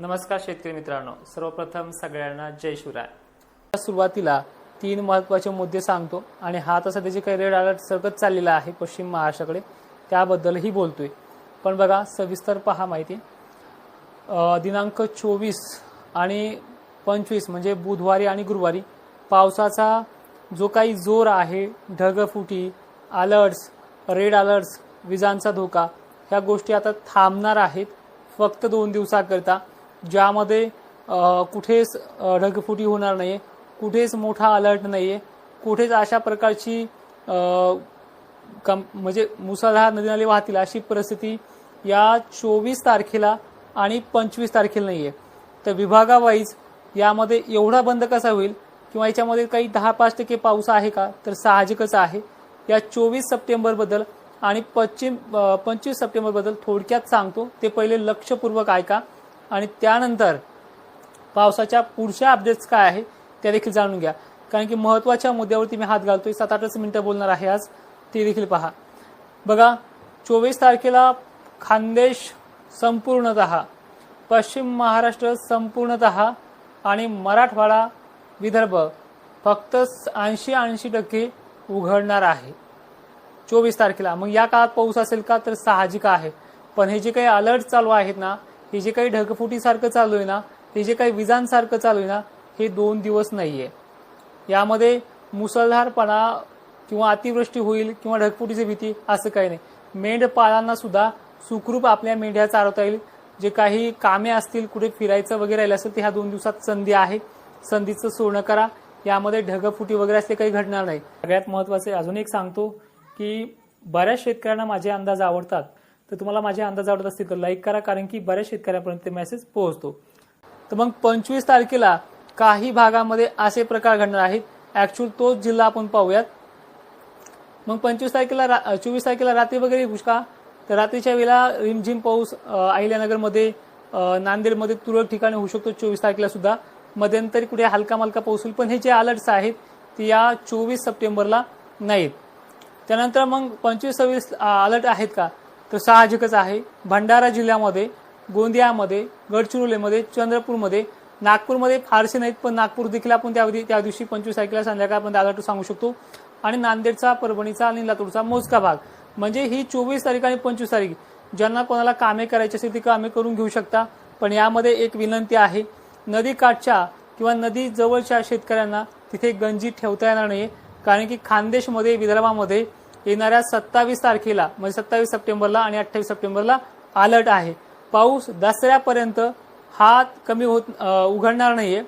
नमस्कार शेतकरी मित्रांनो सर्वप्रथम सगळ्यांना जय शिवराय. सुरुवातीला तीन महत्त्वाचे मुद्दे सांगतो आणि हा आता सध्या काही रेड अलर्ट सरकत चाललेला आहे पश्चिम महाराष्ट्राकडे. त्याबद्दलही बोलतोय. पण बघा सविस्तर पहा माहिती. दिनांक चोवीस आणि पंचवीस म्हणजे बुधवारी आणि गुरुवारी पावसाचा जो काही जोर आहे ढगफुटी अलर्ट्स रेड अलर्ट्स विजांचा धोका ह्या गोष्टी आता थांबणार आहेत फक्त दोन दिवसाकरता. ज्यामध्ये कुठेच ढगफुटी होणार नाही कुठेच मोठा अलर्ट नाही आहे कुठेच अशा प्रकारची कम म्हणजे मुसळधार नदी नाले वाहतील अशी परिस्थिती या चोवीस तारखेला आणि पंचवीस तारखेला नाही आहे तर विभागावाईज यामध्ये एवढा बंद कसा होईल किंवा याच्यामध्ये काही दहा पाच टक्के पाऊस आहे का तर साहजिकच आहे. या चोवीस सप्टेंबरबद्दल आणि पश्चिम पंचवीस सप्टेंबरबद्दल थोडक्यात सांगतो. ते पहिले लक्षपूर्वक ऐका. आणि त्यानंतर पावसाच्या पुढच्या अपडेट्स काय आहे त्या देखील जाणून घ्या. कारण की महत्त्वाच्या मुद्द्यावरती मी हात घालतोय सात आठच मिनिटं बोलणार आहे आज. ते देखील पहा. बघा चोवीस तारखेला खानदेश संपूर्णत पश्चिम महाराष्ट्र संपूर्णत आणि मराठवाडा विदर्भ फक्त ऐंशी ऐंशी टक्के उघडणार आहे. चोवीस तारखेला. मग या काळात पाऊस असेल का? तर साहजिक आहे. पण हे जे काही अलर्ट चालू आहेत ना हे जे काही ढगफुटीसारखं चालू आहे ना हे जे काही विजांसारखं चालू आहे ना हे दोन दिवस नाही आहे यामध्ये मुसळधारपणा किंवा अतिवृष्टी होईल किंवा ढगफुटीची भीती असं काही नाही. मेंढपाळांना सुद्धा सुखरूप आपल्या मेंढ्या चारवता येईल. जे काही कामे असतील कुठे फिरायचं वगैरे राहिलं असेल ते ह्या दोन दिवसात संधी आहे. संधीचं सोनं करा. यामध्ये ढगफुटी वगैरे असले काही घडणार नाही. सगळ्यात महत्त्वाचे अजून एक सांगतो की बऱ्याच शेतकऱ्यांना माझे अंदाज आवडतात. तर तुम्हाला माझे अंदाज आवडत असतील तर लाईक करा कारण की बऱ्याच शेतकऱ्यांपर्यंत ते मेसेज पोहोचतो. तर मग पंचवीस तारखेला काही भागामध्ये असे प्रकार घडणार आहेत. ऍक्च्युअल तोच जिल्हा आपण पाहूयात. मग पंचवीस तारखेला रा- चोवीस तारखेला रात्री वगैरे येऊस तर रात्रीच्या वेळेला रिमझिम पाऊस अहिल्यानगरमध्ये नांदेडमध्ये तुरळक ठिकाणी होऊ शकतो चोवीस तारखेला सुद्धा. मध्यंतरी कुठे हलका मलका पाऊस होईल पण हे जे अलर्ट्स आहेत ते या चोवीस सप्टेंबरला नाहीत. त्यानंतर मग पंचवीस सव्वीस अलर्ट आहेत का? तर साहजिकच आहे. भंडारा जिल्ह्यामध्ये गोंदियामध्ये गडचिरोलीमध्ये चंद्रपूरमध्ये नागपूरमध्ये फारसे नाहीत पण नागपूर देखील आपण त्या त्या दिवशी पंचवीस तारखेला संध्याकाळपर्यंत अलर्ट सांगू शकतो. आणि नांदेडचा परभणीचा आणि लातूरचा मोजका भाग. म्हणजे ही चोवीस तारीख आणि पंचवीस तारीख ज्यांना कोणाला कामे करायची असेल ती कामे करून घेऊ शकता. पण यामध्ये एक विनंती आहे नदी काठच्या किंवा नदी जवळच्या शेतकऱ्यांना तिथे गंजी ठेवता येणार नाही कारण की खानदेशमध्ये विदर्भामध्ये येणाऱ्या सत्तावीस तारखेला म्हणजे सत्तावीस सप्टेंबरला आणि अठ्ठावीस सप्टेंबरला अलर्ट आहे. पाऊस दसऱ्यापर्यंत हा कमी होत उघडणार नाहीये.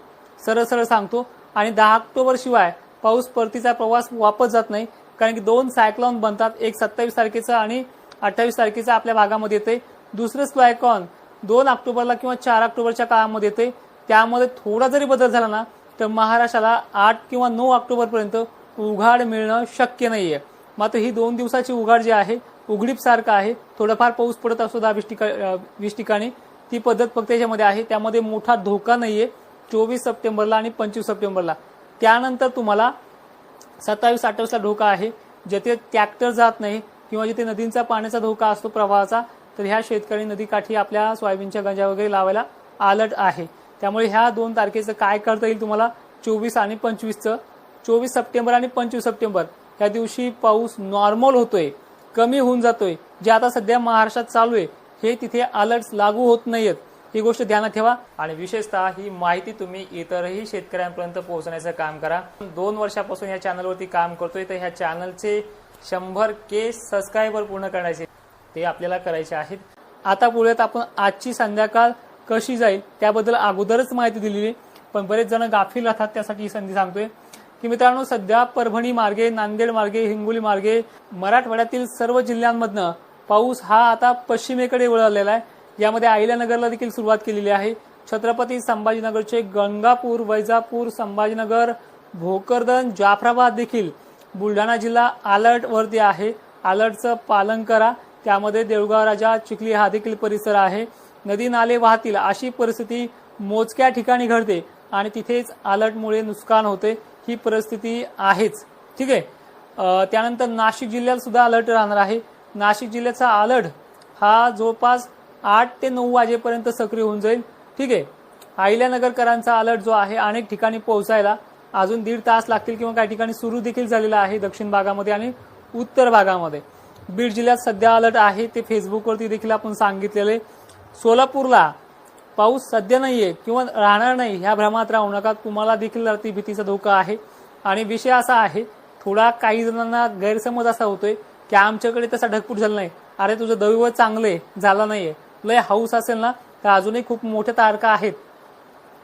सरळ सरळ सांगतो. आणि दहा ऑक्टोबर शिवाय पाऊस परतीचा प्रवास वापस जात नाही कारण की दोन सायक्लॉन बनतात. एक सत्तावीस तारखेचा आणि अठ्ठावीस तारखेचा आपल्या भागामध्ये येते. दुसरं सायक्लॉन दोन ऑक्टोबरला किंवा चार ऑक्टोबरच्या काळामध्ये येते. त्यामध्ये थोडा जरी बदल झाला ना तर महाराष्ट्राला आठ किंवा नऊ ऑक्टोबरपर्यंत उघाड मिळणं शक्य नाहीये. मात्र ही दोन दिवसाची उघाड जी आहे उघडीप सारखं आहे. थोडंफार पाऊस पडत असतो दहा वीस ठिका वीस ठिकाणी ती पद्धत फक्त याच्यामध्ये आहे. त्यामध्ये मोठा धोका नाहीये. चोवीस सप्टेंबरला आणि पंचवीस सप्टेंबरला. त्यानंतर तुम्हाला सत्तावीस अठ्ठावीसला धोका आहे. जेथे ट्रॅक्टर जात नाही किंवा जिथे नदींचा पाण्याचा धोका असतो प्रवाहाचा तर ह्या शेतकरी नदीकाठी आपल्या सोयाबीनच्या गंजा वगैरे लावायला अलर्ट आहे. त्यामुळे ह्या दोन तारखेचं काय करता येईल तुम्हाला? चोवीस आणि पंचवीसचं. चोवीस सप्टेंबर आणि पंचवीस सप्टेंबर. या दिवशी पाऊस नॉर्मल होतोय कमी होऊन जातोय. जे आता सध्या महाराष्ट्रात चालू आहे हे तिथे अलर्ट लागू होत नाहीयेत. ही गोष्ट ध्यानात ठेवा. आणि विशेषतः ही माहिती तुम्ही इतरही शेतकऱ्यांपर्यंत पोहोचण्याचं काम करा. दोन वर्षापासून या चॅनलवरती काम करतोय तर ह्या चॅनलचे शंभर के सबस्क्रायबर पूर्ण करण्याचे ते आपल्याला करायचे आहेत. आता बोलूयात आपण आजची संध्याकाळ कशी जाईल त्याबद्दल अगोदरच माहिती दिलेली पण बरेच जण गाफील राहतात त्यासाठी ही संधी सांगतोय. की मित्रांनो सध्या परभणी मार्गे नांदेड मार्गे हिंगोली मार्गे मराठवाड्यातील सर्व जिल्ह्यांमधनं पाऊस हा आता पश्चिमेकडे वळलेला आहे. यामध्ये अहिल्यानगरला देखील सुरुवात केलेली आहे. छत्रपती संभाजीनगरचे गंगापूर वैजापूर संभाजीनगर भोकरदन जाफराबाद देखील बुलढाणा जिल्हा अलर्टवरती आहे. अलर्टचं पालन करा. त्यामध्ये देऊळगाव राजा चिखली हा देखील परिसर आहे. नदी नाले वाहतील अशी परिस्थिती मोजक्या ठिकाणी घडते आणि तिथेच अलर्टमुळे नुकसान होते. ही परिस्थिती आहेच. ठीक आहे? त्यानंतर नाशिक जिल्ह्याला सुद्धा अलर्ट राहणार आहे. नाशिक जिल्ह्याचा अलर्ट हा जवळपास आठ ते नऊ वाजेपर्यंत सक्रिय होऊन जाईल. ठीक आहे? अहिल्यानगरकरांचा अलर्ट जो आहे अनेक ठिकाणी पोहोचायला अजून दीड तास लागतील किंवा काही ठिकाणी सुरू देखील झालेला आहे दक्षिण भागामध्ये आणि उत्तर भागामध्ये. बीड जिल्ह्यात सध्या अलर्ट आहे ते फेसबुकवरती देखील आपण सांगितलेले सोलापूरला पाऊस सध्या नाहीये किंवा राहणार नाही ह्या भ्रमात राहू नका. तुम्हाला देखील अति भीतीचा धोका आहे. आणि विषय असा आहे थोडा काही जणांना गैरसमज असा होतोय की आमच्याकडे तसा ढकपूट झाला नाही. अरे तुझं दैव चांगले झाला नाहीये. लय हाऊस असेल ना तर अजूनही खूप मोठ्या तारका आहेत.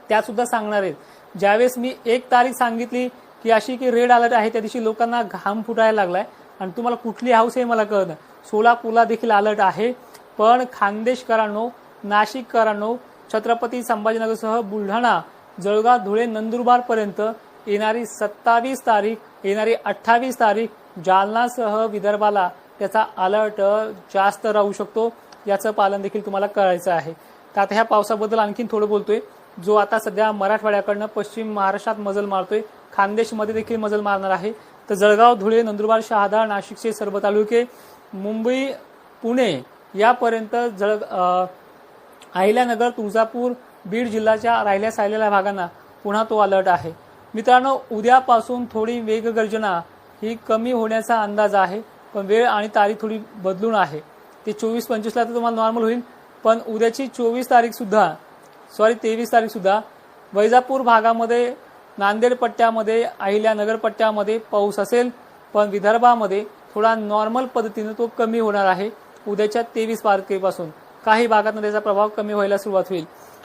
त्या सुद्धा सांगणार आहेत. ज्यावेळेस मी एक तारीख सांगितली की अशी की रेड अलर्ट आहे त्या दिवशी लोकांना घाम फुटायला लागलाय. आणि तुम्हाला कुठली हाऊस आहे मला कळत सोलापूरला देखील अलर्ट आहे. पण खानदेशकरांनो नाशिककरांनो छत्रपती संभाजीनगरसह बुलढाणा जळगाव धुळे नंदुरबार पर्यंत येणारी सत्तावीस तारीख येणारी अठ्ठावीस तारीख जालनासह विदर्भाला त्याचा अलर्ट जास्त राहू शकतो. याचं पालन देखील तुम्हाला करायचं आहे. तर आता ह्या पावसाबद्दल आणखीन थोडं बोलतोय. जो आता सध्या मराठवाड्याकडनं पश्चिम महाराष्ट्रात मजल मारतोय. खानदेशमध्ये देखील मजल मारणार आहे. तर जळगाव धुळे नंदुरबार शहादा नाशिकचे सर्व तालुके मुंबई पुणे यापर्यंत जळ अहिल्यानगर तुळजापूर बीड जिल्ह्याच्या राहिल्या सायलेल्या भागांना पुन्हा तो अलर्ट आहे. मित्रांनो उद्यापासून थोडी वेगगर्जना ही कमी होण्याचा अंदाज आहे पण वेळ आणि तारीख थोडी बदलून आहे. ते चोवीस पंचवीसला तर तुम्हाला नॉर्मल होईल पण उद्याची चोवीस तारीखसुद्धा सॉरी तेवीस तारीखसुद्धा वैजापूर भागामध्ये नांदेड पट्ट्यामध्ये अहिल्यानगर पट्ट्यामध्ये पाऊस असेल पण विदर्भामध्ये थोडा नॉर्मल पद्धतीनं तो कमी होणार आहे उद्याच्या तेवीस तारखेपासून. काही भागात त्याचा प्रभाव कमी व्हायला सुरुवात होईल.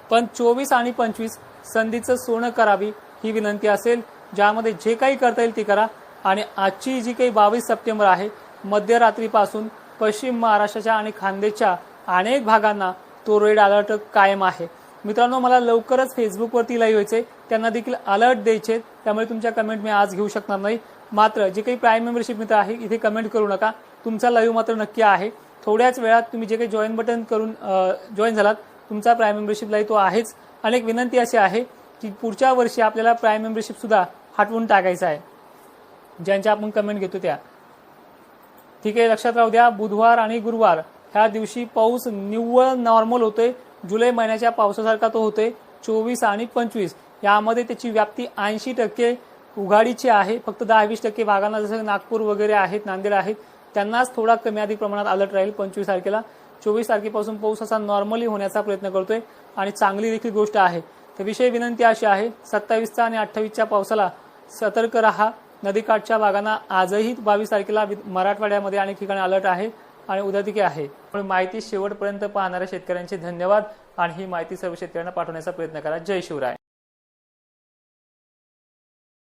पण चोवीस आणि पंचवीस संधीचं सोनं करावी ही विनंती असेल ज्यामध्ये जे काही करता येईल ती करा. आणि आजची जी काही बावीस सप्टेंबर आहे मध्यरात्रीपासून पश्चिम महाराष्ट्राच्या आणि खानदेशच्या अनेक भागांना तो रेड अलर्ट कायम आहे. मित्रांनो मला लवकरच फेसबुकवरती लाईव्ह व्हायचे त्यांना देखील अलर्ट द्यायचे त्यामुळे तुमच्या कमेंट मी आज घेऊ शकणार नाही. मात्र जे काही प्राईम मेंबरशिप मित्र आहे इथे कमेंट करू नका. तुमचा लाईव्ह मात्र नक्की आहे. थोड्याच वेळात तुम्ही जे काही जॉईन बटन करून जॉईन झालात तुमचा प्राईम मेंबरशिपलाही तो आहेच. आणि एक विनंती अशी आहे की पुढच्या वर्षी आपल्याला प्राईम मेंबरशिप सुद्धा हटवून टाकायचं आहे. ज्यांच्या आपण कमेंट घेतो त्या. ठीक आहे लक्षात राहू द्या बुधवार आणि गुरुवार ह्या दिवशी पाऊस निव्वळ नॉर्मल होतोय. जुलै महिन्याच्या पावसासारखा तो होतोय. चोवीस आणि पंचवीस. यामध्ये त्याची व्याप्ती ऐंशी टक्के उघाडीची आहे. फक्त दहा वीस टक्के भागांना जसं नागपूर वगैरे आहेत नांदेड आहेत त्यांनाच थोडा कमी अधिक प्रमाणात अलर्ट राहील पंचवीस तारखेला. चोवीस तारखेपासून पाऊस असा नॉर्मली होण्याचा प्रयत्न करतोय आणि चांगली देखील गोष्ट आहे. तर विषय विनंती अशी आहे सत्तावीसचा आणि अठ्ठावीसच्या पावसाला सतर्क राहा. नदीकाठच्या भागांना आजही बावीस तारखेला वि- मराठवाड्यामध्ये अनेक ठिकाणी अलर्ट आहे आणि उद्या देखील आहे. पण माहिती शेवटपर्यंत पाहणाऱ्या शेतकऱ्यांचे धन्यवाद आणि ही माहिती सर्व शेतकऱ्यांना पाठवण्याचा प्रयत्न करा. जय शिवराय.